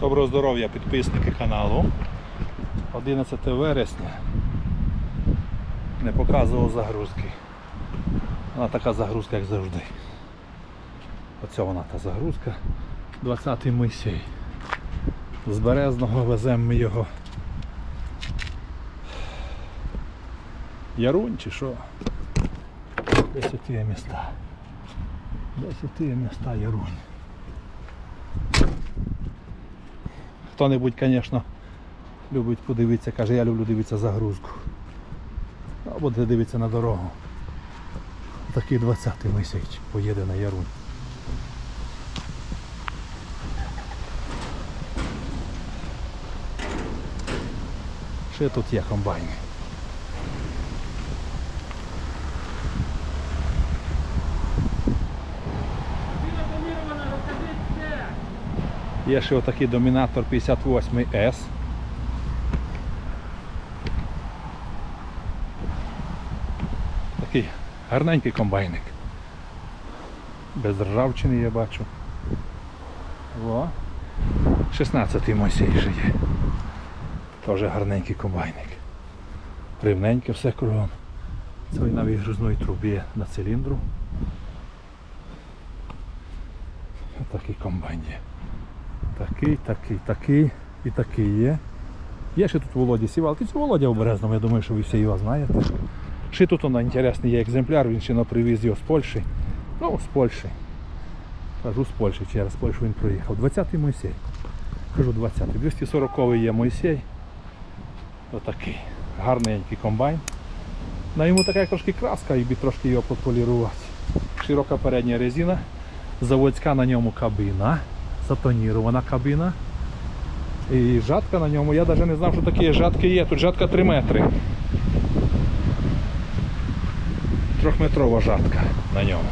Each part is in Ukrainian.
Доброго здоров'я, підписники каналу. 11 вересня. Не показував загрузки. Вона така загрузка, як завжди. Оце вона та загрузка. 20-й Мойсей. З Березного веземо ми його. Ярунь чи що? Десь міста. Десь міста Ярунь. Хто-небудь, звісно, любить подивитися, каже, я люблю дивитися загрузку. Або де дивитися на дорогу. Такий 20-й мисяць поїде на Ярунь. Ще тут є комбайни. Є ще отакий домінатор 58S. Такий гарненький комбайник. Без ржавчини я бачу. О. 16-й Мойсей вже є. Теж гарненький комбайник. Рівненьке все кругом. Це на вигрузної трубі на циліндру. Такий комбайн є. Такий, такий, такий і такий є. Є ще тут Володі сівалки. Це Володя в Березному, я думаю, що ви всі його знаєте. Ще тут вона інтересний є екземпляр, він ще на привіз його з Польщі. Ну, з Польщі. Кажу з Польщі, через Польщу він проїхав. 20-й Мойсей. Кажу 20-й. 240-й є Мойсей. Отакий. Гарненький комбайн. На йому така трошки краска, і трошки його пополірувати. Широка передня резина. Заводська на ньому кабина затонірована кабіна. І жатка на ньому, я навіть не знав, що такі жатки є. Тут жатка 3 метри. Трьохметрова жатка на ньому.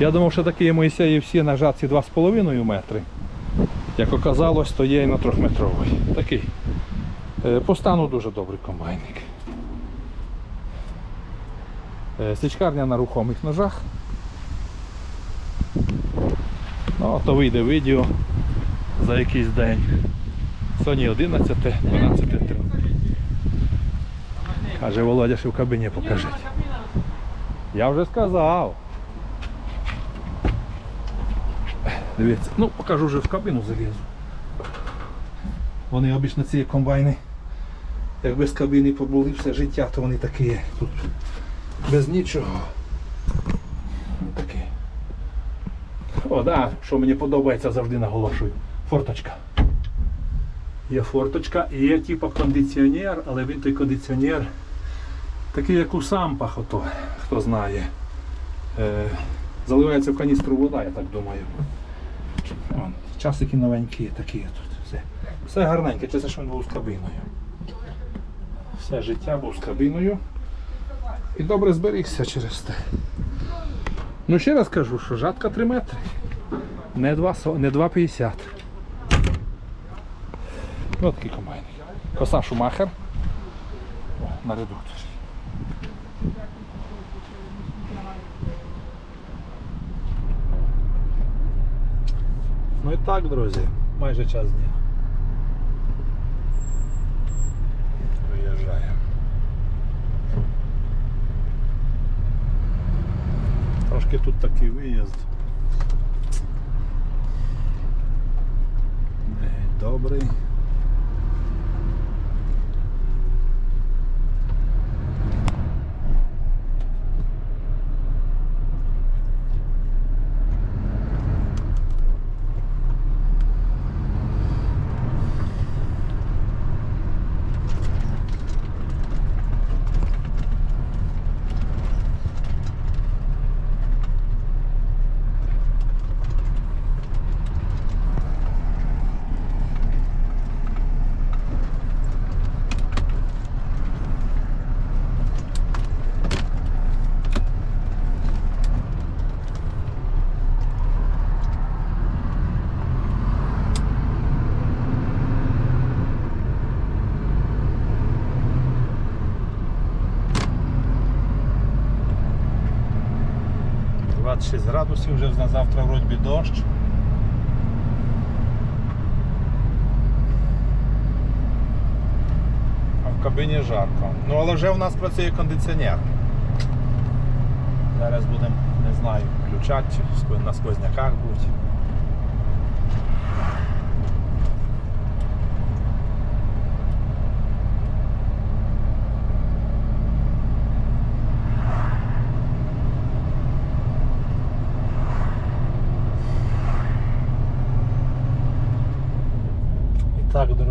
Я думав, що такі Моїсеї всі на жатці 2,5 метри. Як оказалось, то є і на трьохметровий. Такий. Е, По стану дуже добрий комбайник. Е, Січкарня на рухомих ножах. Ну, то вийде відео за якийсь день. Сьогодні 11, 12, 13. Каже Володя, що в кабіні покажіть. Я вже сказав. Дивіться, ну покажу вже в кабіну залізу. Вони обічно ці комбайни, як без кабіни побули все життя, то вони такі. Тут без нічого. Такі. О, да, що мені подобається, завжди наголошую. Форточка. Є форточка і є типу кондиціонер, але він той кондиціонер такий, як у сампах, ото, хто знає. Е, заливається в каністру вода, я так думаю. Вон, часики новенькі, такі тут. Все, все гарненьке, це що він був з кабіною. Все життя був з кабіною. І добре зберігся через те. Ну ще раз кажу, що жатка 3 метри. Не 2, со- не 2,50. Ось такий комбайник. Коса Шумахер. О, на редукторі. Ну і так, друзі, майже час дня. Виїжджаємо. Трошки тут такий виїзд. Не добрий. 26 градусів, вже на завтра вроді дощ. А в кабині жарко. Ну але вже в нас працює кондиціонер. Зараз будемо, не знаю, включати, на сквозняках будуть.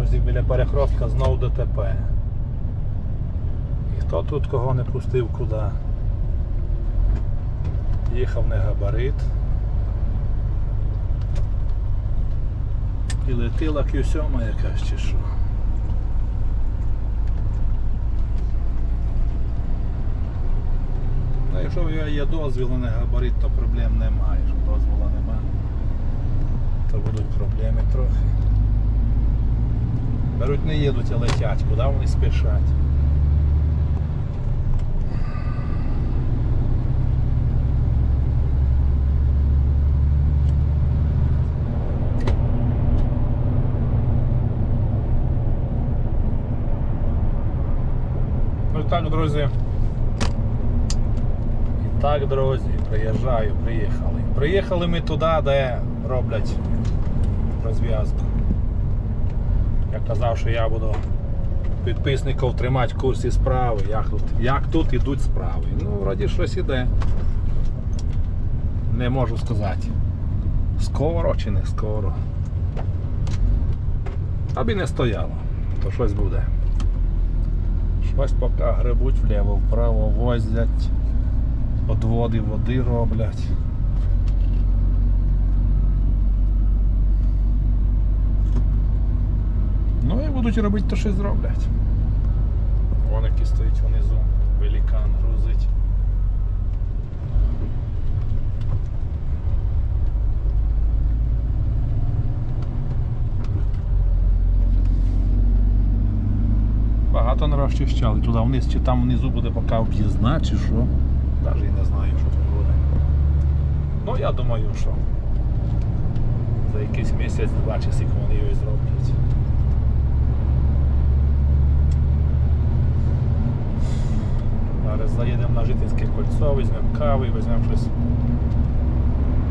Друзі, біля перехрестка знов ДТП. І хто тут кого не пустив куди? Їхав не габарит. І летіла Q7 якась чи що. Ну, якщо є дозвіл на габарит, то проблем немає. Якщо дозволу немає, то будуть проблеми трохи. Беруть не їдуть, а летять. Куди вони спішать? Ну і так, друзі. І так, друзі, приїжджаю, приїхали. Приїхали ми туди, де роблять розв'язку. Я казав, що я буду підписників тримати в курсі справи, як тут, як тут ідуть справи. Ну, вроді щось іде. Не можу сказати. Скоро чи не скоро. Аби не стояло, то щось буде. Щось поки грибуть вліво-вправо, возять, одводи води роблять. Ну і будуть робити то, що зроблять. Вон який стоїть внизу, великан грузить. Багато не розчищали. Туди вниз чи там внизу буде поки об'їзна, чи що. Навіть і не знаю, що тут буде. Ну я думаю, що за якийсь місяць-два чи скільки вони її зроблять. Зараз заїдемо на Житинське кольцо, візьмемо кави, візьмемо щось.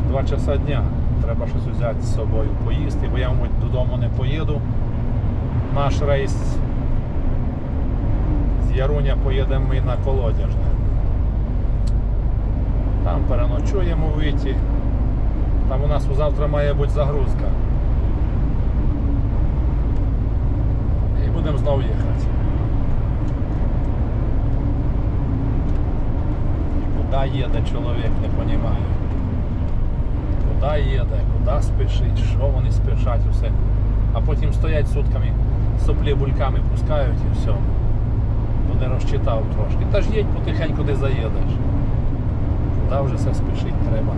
Два часа дня. Треба щось взяти з собою поїсти, бо я, мабуть, додому не поїду. Наш рейс з Яруня поїдемо ми на Колодяжне. Там переночуємо в Віті. Там у нас завтра має бути загрузка. І будемо знову їхати. Куди їде чоловік, не розумію. Куди їде, куди спішить, що вони спішать, усе. А потім стоять сутками, соплі бульками пускають і все. Бо не розчитав трошки. Та ж їдь потихеньку, де заїдеш. Куди вже все спішить треба.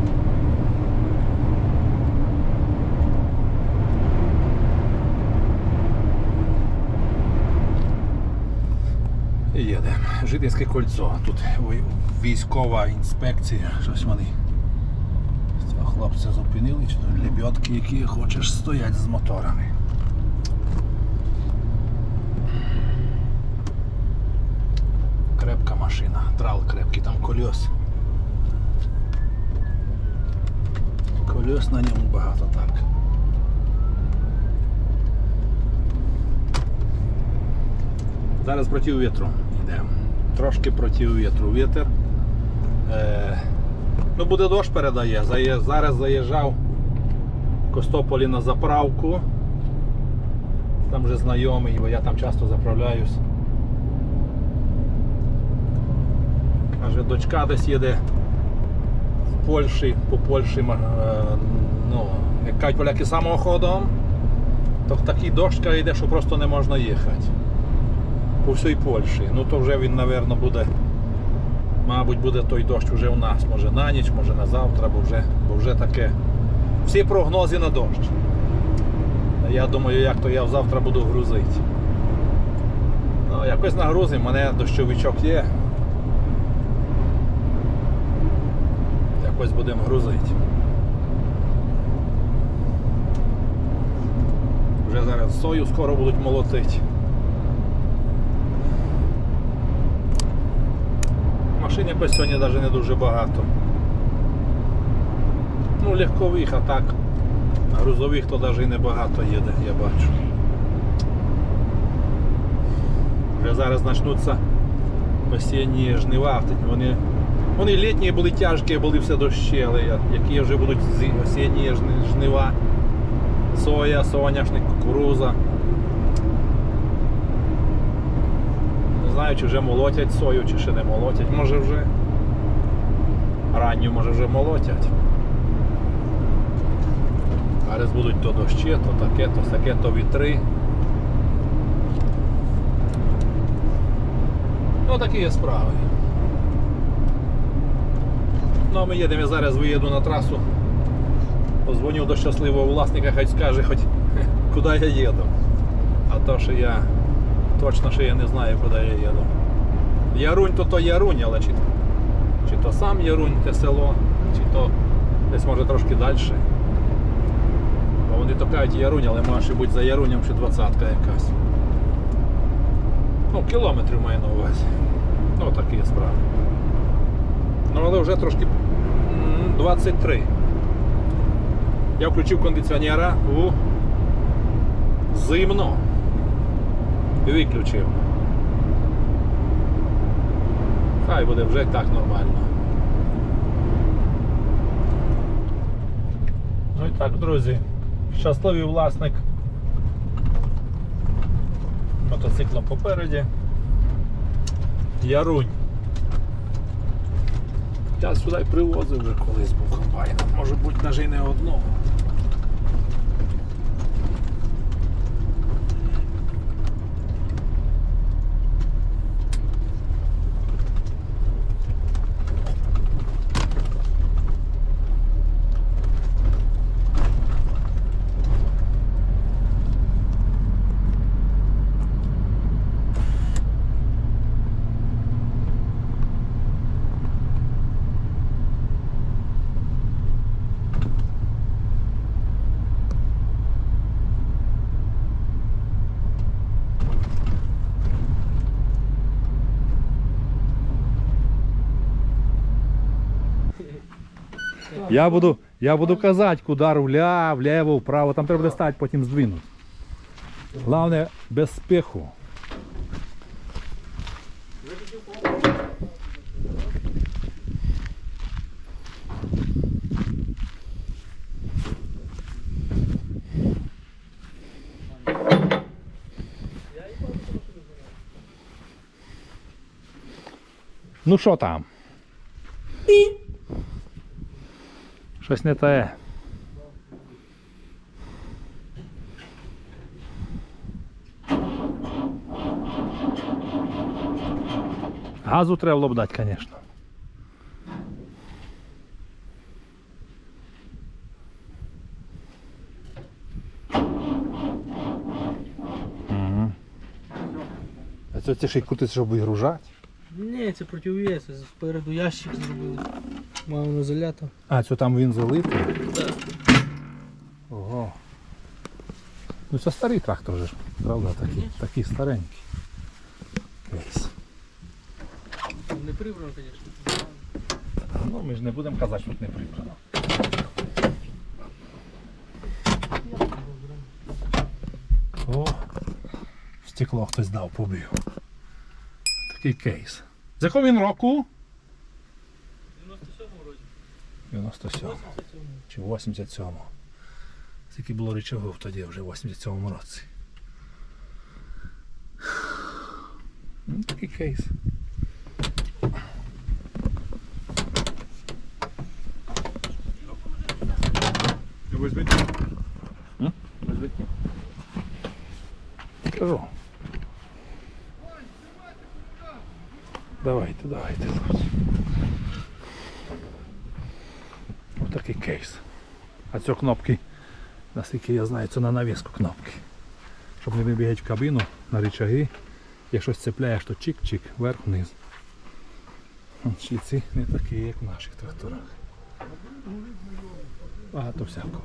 І їдемо. Житинське кольцо. Тут військова інспекція. Щось вони. Цього хлопця зупинили, чи то лебедки, які хочеш, стоять з моторами. Крепка машина, трал крепкий, там колес. Колес на ньому багато так. Зараз проти вітру йдемо. Трошки проти вітру. Вітер. Е, ну буде дощ передає. Зараз заїжджав в Костополі на заправку. Там вже знайомий, бо я там часто заправляюсь. Каже, дочка десь їде в Польщі, по Польщі, е, ну, як кажуть поляки самоходом, то такий дощ йде, що просто не можна їхати. По всій Польщі. Ну то вже він, напевно, буде. Мабуть, буде той дощ вже у нас, може на ніч, може на завтра, бо вже, бо вже таке. Всі прогнози на дощ. Я думаю, як то я завтра буду грузити. Ну, якось нагрузимо, у мене дощовичок є. Якось будемо грузити. Вже зараз сою скоро будуть молотити. Машин якось сьогодні навіть не дуже багато. Ну, легкових, а так. Грузових то навіть і небагато їде, я бачу. Вже зараз почнуться осінні жнива. Вони, вони літні були тяжкі, були все дощі, але які вже будуть осінні жнива. Соя, соняшник, кукуруза. Знаю, чи вже молотять сою, чи ще не молотять. Може вже. Ранню може вже молотять. Зараз будуть то дощі, то таке, то таке, то вітри. Ну такі є справи. Ну, а ми їдемо, я зараз виїду на трасу. Позвоню до щасливого власника, хай скаже, хоч куди я їду. А то, що я точно що я не знаю, куди я їду. Ярунь то то Ярунь, але чи, чи то сам Ярунь, те село, чи то десь може трошки далі. Бо вони то кажуть Ярунь, але може бути за Ярунем ще двадцятка якась. Ну, кілометрів маю на увазі. Ну, такі справи. Ну, але вже трошки 23. Я включив кондиціонера у зимно. І виключив. Хай буде вже так нормально. Ну і так, друзі, щасливий власник мотоцикла попереді. Ярунь. Я сюди привозив вже колись був комбайном, може бути навіть не одного. Я буду, я буду казати, куди руля, вліво, вправо, там треба буде стати, потім здвинути. Головне без спеху. Ну що там? Щось не те. Газу треба було б дати, звісно. Угу. А це ще й крутиться, щоб вигружати? Ні, це противовес, це спереду ящик зробили. Мав ізолятор. А, це там він залитий? Ого. Ну це старий трактор же ж, правда? Такий, такий старенький. Весь. Не прибрано, звісно. Ну, ми ж не будемо казати, що тут не прибрано. О, стекло хтось дав, побив. Такий кейс. З якого він року? 97 році. 97 87. чи 87. Скільки було речових тоді вже в 87-му році. Ну, такий кейс. Возьміть. Кажу. Давайте, давайте. хлопці. Такий кейс. А ці кнопки, наскільки я знаю, це на навіску кнопки. Щоб не вибігати в кабіну на рычаги. Як щось цепляєш, то чик-чик, вверх-вниз. От Шліці не такі, як в наших тракторах. Багато всякого.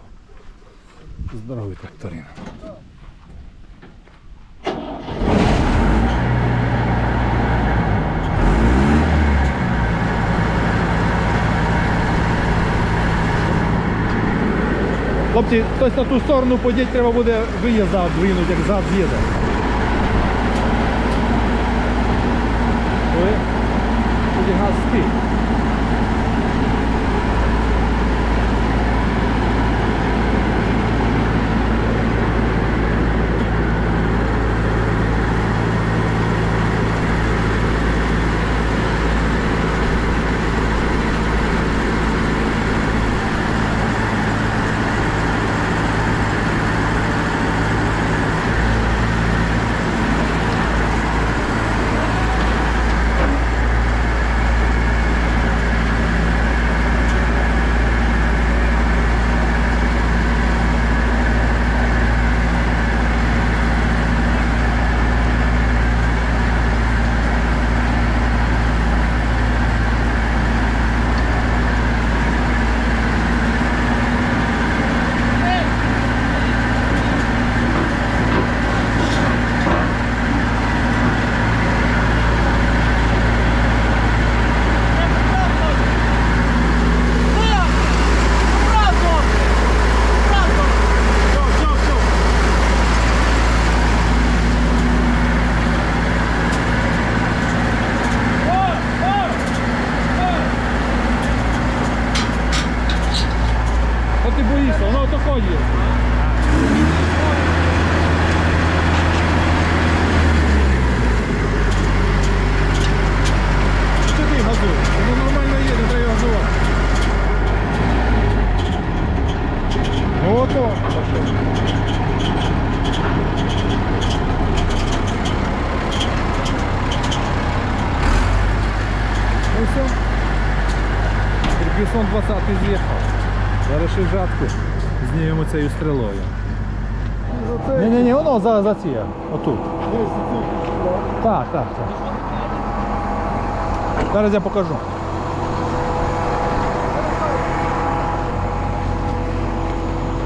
Здорові тракторини. Хлопці, хтось на ту сторону подіть, треба буде виїзд двинути, як зад з'їде. Тоді газ спить. Ото. Ну все. Киргизон 20 з'їхав. Зараз ще жатку знімемо цією стрілою. Ні, ні, ні, воно за, за ці, отут. Так, так, так. Зараз я покажу.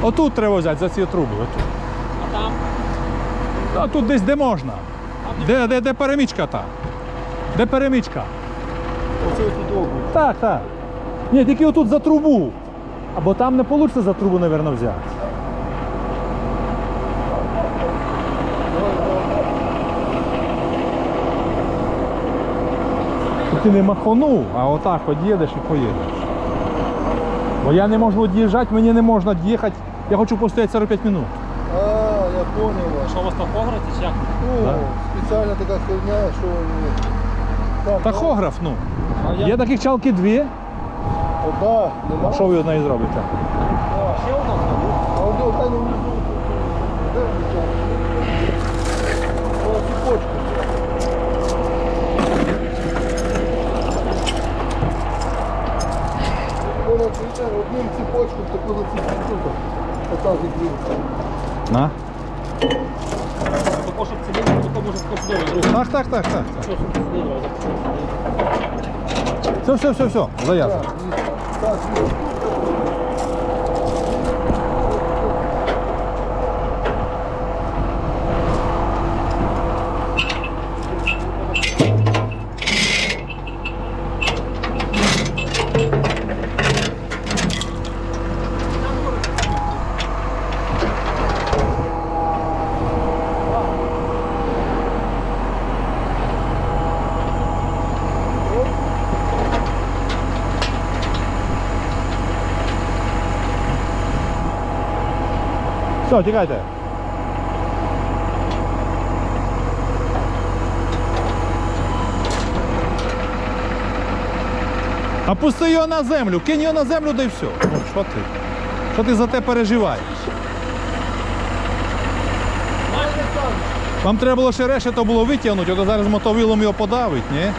Отут треба взяти за ці труби. Отут. А там? А тут десь де можна. Де, де, де перемічка та? Де перемічка? Оце тут довго. Так, так. Ні, тільки отут за трубу. Або там не вийде за трубу, мабуть, взяти. Ти не махонув, а отак от їдеш і поїдеш. Бо я не можу від'їжджати, мені не можна їхати. Я хочу постояти 45 минут. А, я понял вас. Що у вас там пограти чи як? Ну, Да. спеціальна така хуйня, що... Там, Тахограф, ну. А я- Є таких чалки дві. Одна, нема. А що ви одної зробите? Ще одна? А одна, та ну, внизу. Де внизу? О, цепочка. Вона кричать, одним цепочком таку зацепочку. Отак. На. Щоб циліндр, може. Так, так, так, так. Все, все, все, все, зав'язано. Так. Так, Все, тікайте. А пусти його на землю, кинь його на землю, да й все. Ну, що ти? Що ти за те переживаєш? Вам треба було ще решето було витягнути, то зараз мотовилом його подавить, ні?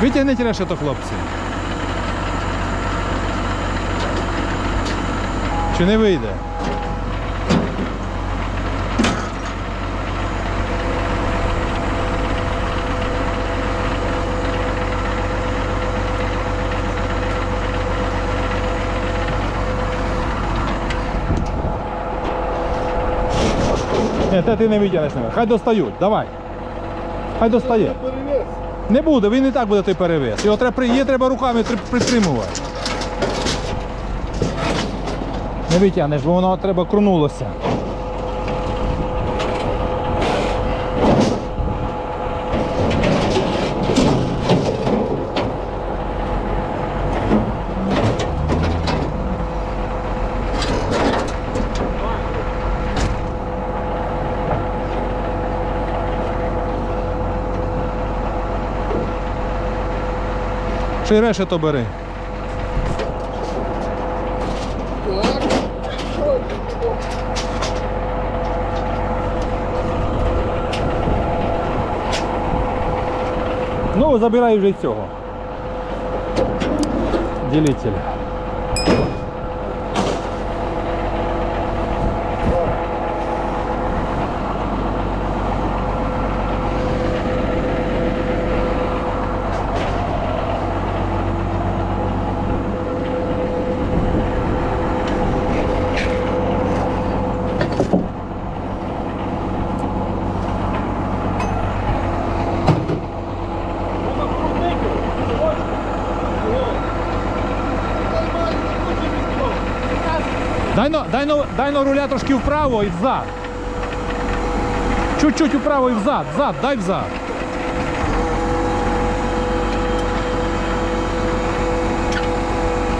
Витягніть решето, хлопці. Чи не вийде? Ні, те ти не витягнеш. не. Хай достають, давай. Хай достає. Не буде, він і так буде той перевес. Його треба, її треба руками притримувати. Не витягнеш, бо воно треба крунулося. Чи решето бери? Ну, забирай вже цього. Ділителя. Дай но, дай но, руля трошки вправо і взад. Чуть-чуть вправо і взад, взад, дай взад.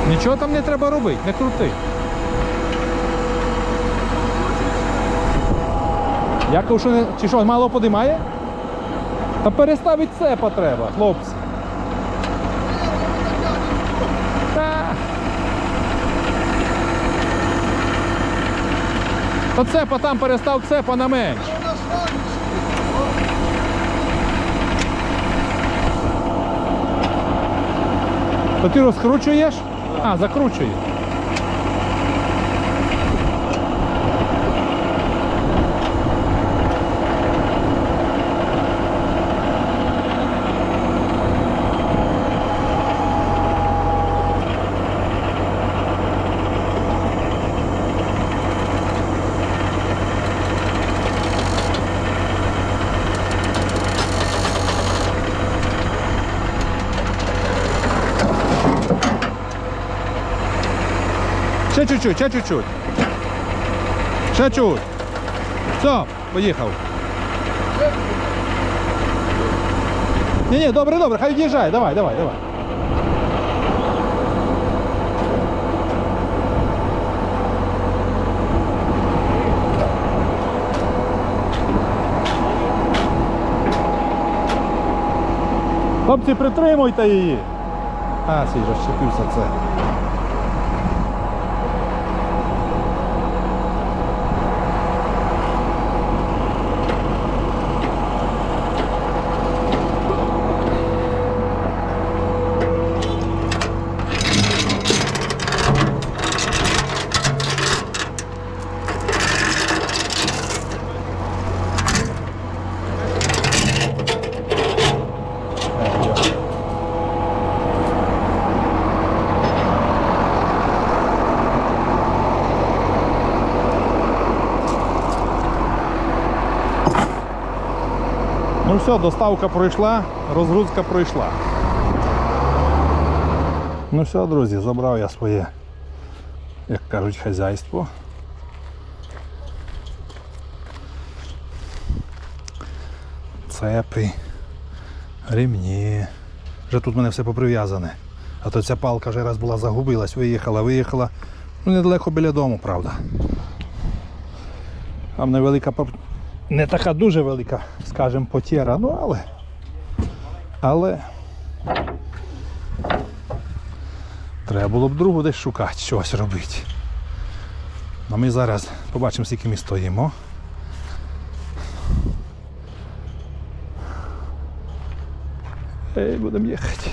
Нічого там не треба робити, не крути. Я кажу, що не, чи що, мало подимає? Та переставить цепа треба, хлопці. Та. Та цепа там перестав цепа на менш. То ти розкручуєш? А, закручуєш. Ще чуть-чуть, ще чуть-чуть. Ще чуть. Все, поїхав. Ні, ні, добре, добре, хай від'їжджає. Давай, давай, давай. Хлопці, притримуйте її. А, сій, розчепився це. Все, доставка пройшла, розгрузка пройшла. Ну все, друзі, забрав я своє, як кажуть, хазяйство. Цепи, ремні. Вже тут в мене все поприв'язане. А то ця палка вже раз була загубилась, виїхала, виїхала. Ну, недалеко біля дому, правда. Там невелика не така дуже велика, скажімо, потєра, ну але. Але. Треба було б другу десь шукати, щось робити. А ми зараз побачимо, скільки ми стоїмо. І будемо їхати.